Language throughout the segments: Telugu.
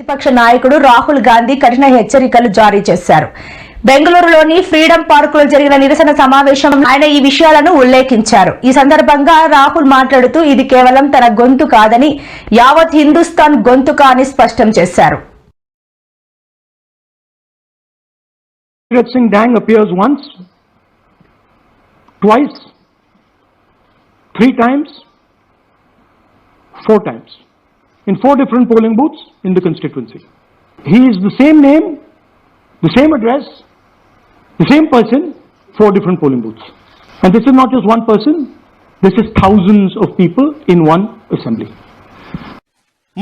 ప్రతిపక్ష నాయకుడు రాహుల్ గాంధీ కఠిన హెచ్చరికలు జారీ చేశారు. బెంగళూరులోని ఫ్రీడమ్ పార్కులో జరిగిన నిరసన సమావేశంలో ఆయన ఈ విషయాలను ఉల్లేఖించారు. ఈ సందర్భంగా రాహుల్ మాట్లాడుతూ ఇది కేవలం తన గొంతు కాదని యావత్ హిందుస్థాన్ గొంతుక అని స్పష్టం చేశారు. Singh Dang appears once, twice, three times, four times, in four different polling booths in the constituency. He is the same name, the same address, the same person, four different polling booths. And this is not just one person, this is thousands of people in one assembly.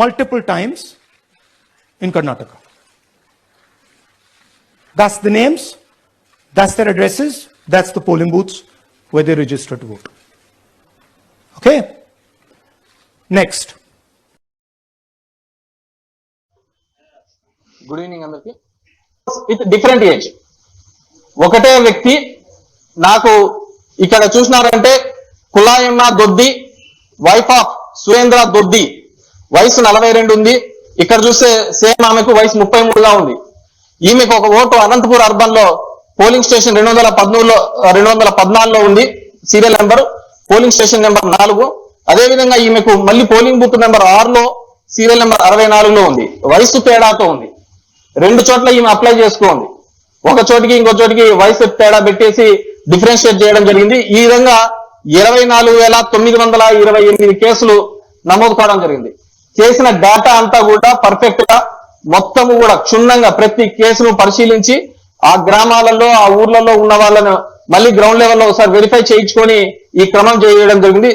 multiple times in Karnataka. That's the names, that's their addresses, that's the polling booths where they register to vote. Okay? Next. Good evening అందరికి. విత్ డిఫరెంట్ ఏజ్ ఒకటే వ్యక్తి నాకు ఇక్కడ చూసినారంటే కులాయమ్మ దొద్ది వైఫ్ ఆఫ్ సురేంద్ర దొద్ది. వయసు నలభై రెండు ఉంది. ఇక్కడ చూస్తే సేమ్ ఆమెకు వయసు ముప్పై మూడుగా ఉంది. ఈమెకు ఒక ఓటు అనంతపూర్ అర్బన్లో పోలింగ్ స్టేషన్ రెండు వందల పద్మూడులో రెండు వందల పద్నాలుగులో ఉంది serial number. Polling station number నాలుగు. అదేవిధంగా ఈమెకు మళ్ళీ పోలింగ్ బూత్ నెంబర్ ఆరులో సీరియల్ నెంబర్ అరవై నాలుగులో ఉంది. వయసు తేడాతో ఉంది. రెండు చోట్ల ఈమె అప్లై చేసుకోండి. ఒక చోటికి ఇంకో చోటికి వయసు తేడా పెట్టేసి డిఫరెన్షియేట్ చేయడం జరిగింది. ఈ విధంగా ఇరవై నాలుగు వేల తొమ్మిది వందల ఇరవై ఎనిమిది కేసులు నమోదు కావడం జరిగింది. చేసిన డేటా అంతా కూడా పర్ఫెక్ట్గా మొత్తము కూడా క్షుణ్ణంగా ప్రతి కేసును పరిశీలించి ఆ గ్రామాలలో ఆ ఊర్లలో ఉన్న వాళ్ళను మళ్ళీ గ్రౌండ్ లెవెల్లో ఒకసారి వెరిఫై చేయించుకొని ఈ క్రమం చేయడం జరిగింది.